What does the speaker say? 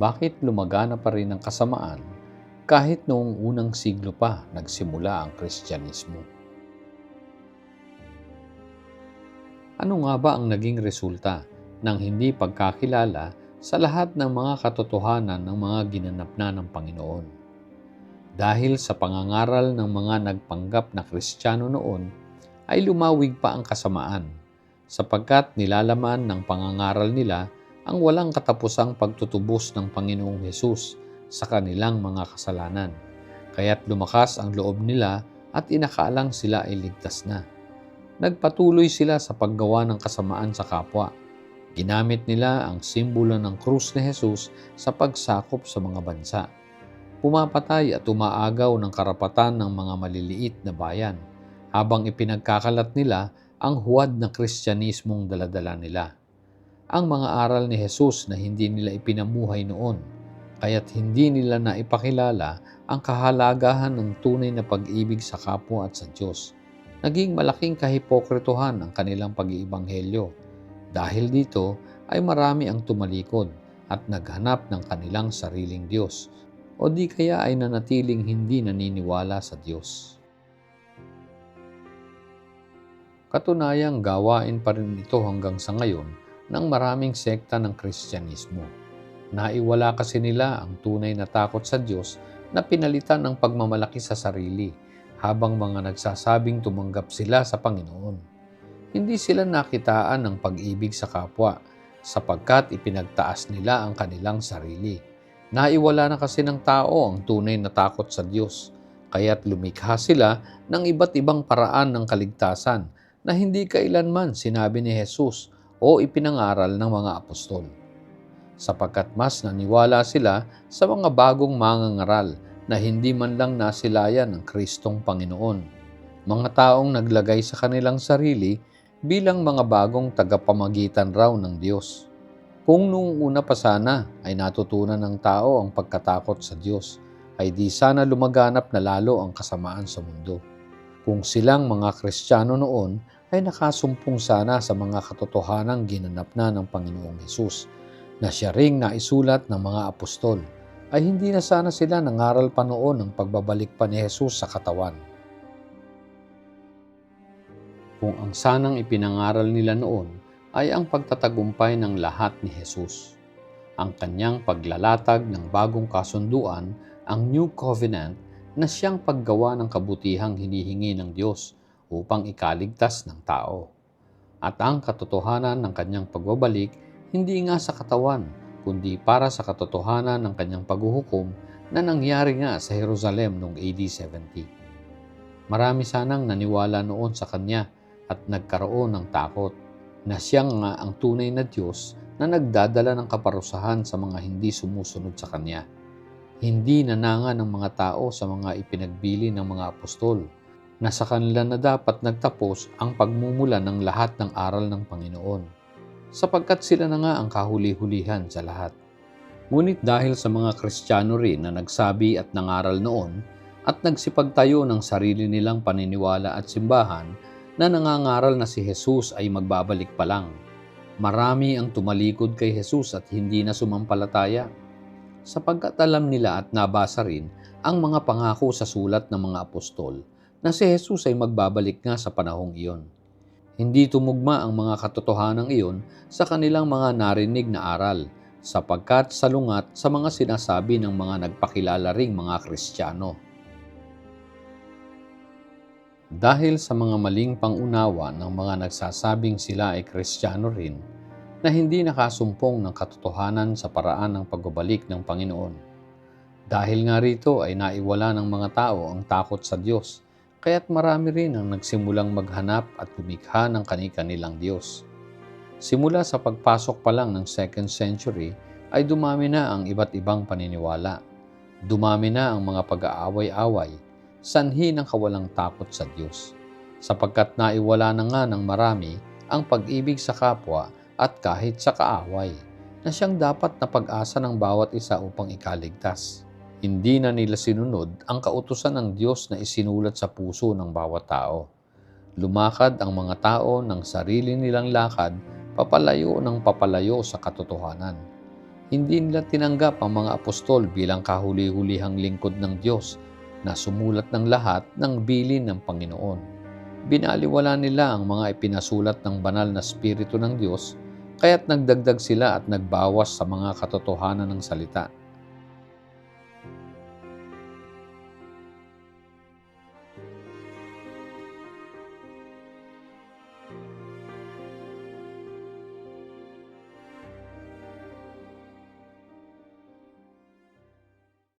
bakit lumagana pa rin ang kasamaan kahit noong unang siglo pa nagsimula ang Kristyanismo? Ano nga ba ang naging resulta ng hindi pagkakilala sa lahat ng mga katotohanan ng mga ginanap na ng Panginoon? Dahil sa pangangaral ng mga nagpanggap na Kristiyano noon, ay lumawig pa ang kasamaan sapagkat nilalaman ng pangangaral nila ang walang katapusang pagtutubos ng Panginoong Hesus sa kanilang mga kasalanan. Kaya't lumakas ang loob nila at inakaalang sila ay ligtas na. Nagpatuloy sila sa paggawa ng kasamaan sa kapwa. Ginamit nila ang simbolo ng krus ni Jesus sa pagsakop sa mga bansa. Pumapatay at umaagaw ng karapatan ng mga maliliit na bayan habang ipinagkakalat nila ang huwad na kristyanismong daladala nila. Ang mga aral ni Jesus na hindi nila ipinamuhay noon, kaya't hindi nila na ipakilala ang kahalagahan ng tunay na pag-ibig sa kapwa at sa Diyos. Naging malaking kahipokritohan ang kanilang pag-iibanghelyo. Dahil dito ay marami ang tumalikod at naghanap ng kanilang sariling Diyos o di kaya ay nanatiling hindi naniniwala sa Diyos. Katunayang gawain pa rin ito hanggang sa ngayon ng maraming sekta ng Kristyanismo. Naiwala kasi nila ang tunay na takot sa Diyos na pinalitan ng pagmamalaki sa sarili habang mga nagsasabing tumanggap sila sa Panginoon. Hindi sila nakitaan ng pag-ibig sa kapwa sapagkat ipinagtaas nila ang kanilang sarili. Naiwala na kasi ng tao ang tunay na takot sa Diyos, kaya't lumikha sila ng iba't ibang paraan ng kaligtasan na hindi kailanman sinabi ni Jesus o ipinangaral ng mga apostol. Sapagkat mas naniwala sila sa mga bagong mangangaral na hindi man lang nasilayan ng Kristong Panginoon. Mga taong naglagay sa kanilang sarili bilang mga bagong tagapamagitan raw ng Diyos. Kung noong una pa sana ay natutunan ng tao ang pagkatakot sa Diyos, ay di sana lumaganap na lalo ang kasamaan sa mundo. Kung silang mga Kristiyano noon ay nakasumpong sana sa mga katotohanang ginanap na ng Panginoong Hesus na siya ring naisulat ng mga apostol, ay hindi na sana sila nangaral pa noon ng pagbabalik pa ni Jesus sa katawan. Kung ang sanang ipinangaral nila noon ay ang pagtatagumpay ng lahat ni Jesus, ang kanyang paglalatag ng bagong kasunduan, ang New Covenant na siyang paggawa ng kabutihang hinihingi ng Diyos upang ikaligtas ng tao. At ang katotohanan ng kanyang pagbabalik hindi nga sa katawan, kundi para sa katotohanan ng kanyang paghuhukom na nangyari nga sa Jerusalem noong AD 70. Marami sanang naniwala noon sa kanya at nagkaroon ng takot na siyang nga ang tunay na Diyos na nagdadala ng kaparusahan sa mga hindi sumusunod sa Kanya hindi nananga ng mga tao sa mga ipinagbili ng mga apostol na sa kanila na dapat nagtapos ang pagmumula ng lahat ng aral ng Panginoon sapagkat sila na nga ang kahuli-hulihan sa lahat. Ngunit dahil sa mga Kristiyano rin na nagsabi at nangaral noon at nagsipagtayo ng sarili nilang paniniwala at simbahan na nangangaral na si Jesus ay magbabalik pa lang, marami ang tumalikod kay Jesus at hindi na sumampalataya sapagkat alam nila at nabasa rin ang mga pangako sa sulat ng mga apostol na si Jesus ay magbabalik nga sa panahong iyon. Hindi tumugma ang mga katotohanan iyon sa kanilang mga narinig na aral sapagkat salungat sa mga sinasabi ng mga nagpakilala ring mga Kristiyano. Dahil sa mga maling pangunawa ng mga nagsasabing sila ay Kristiyano rin, na hindi nakasumpong ng katotohanan sa paraan ng pagbabalik ng Panginoon. Dahil nga rito ay naiwala ng mga tao ang takot sa Diyos, kaya't marami rin ang nagsimulang maghanap at lumikha ng kani-kanilang Diyos. Simula sa pagpasok pa lang ng 2nd century ay dumami na ang iba't ibang paniniwala. Dumami na ang mga pag-aaway-away, sanhi ng kawalang takot sa Diyos. Sapagkat naiwala na nga ng marami ang pag-ibig sa kapwa at kahit sa kaaway na siyang dapat na pag-asa ng bawat isa upang ikaligtas. Hindi na nila sinunod ang kautusan ng Diyos na isinulat sa puso ng bawat tao. Lumakad ang mga tao ng sarili nilang lakad papalayo ng papalayo sa katotohanan. Hindi nila tinanggap ang mga apostol bilang kahuli-hulihang lingkod ng Diyos na sumulat ng lahat ng bilin ng Panginoon. Binaliwala nila ang mga ipinasulat ng banal na Espiritu ng Diyos kaya't nagdagdag sila at nagbawas sa mga katotohanan ng salita.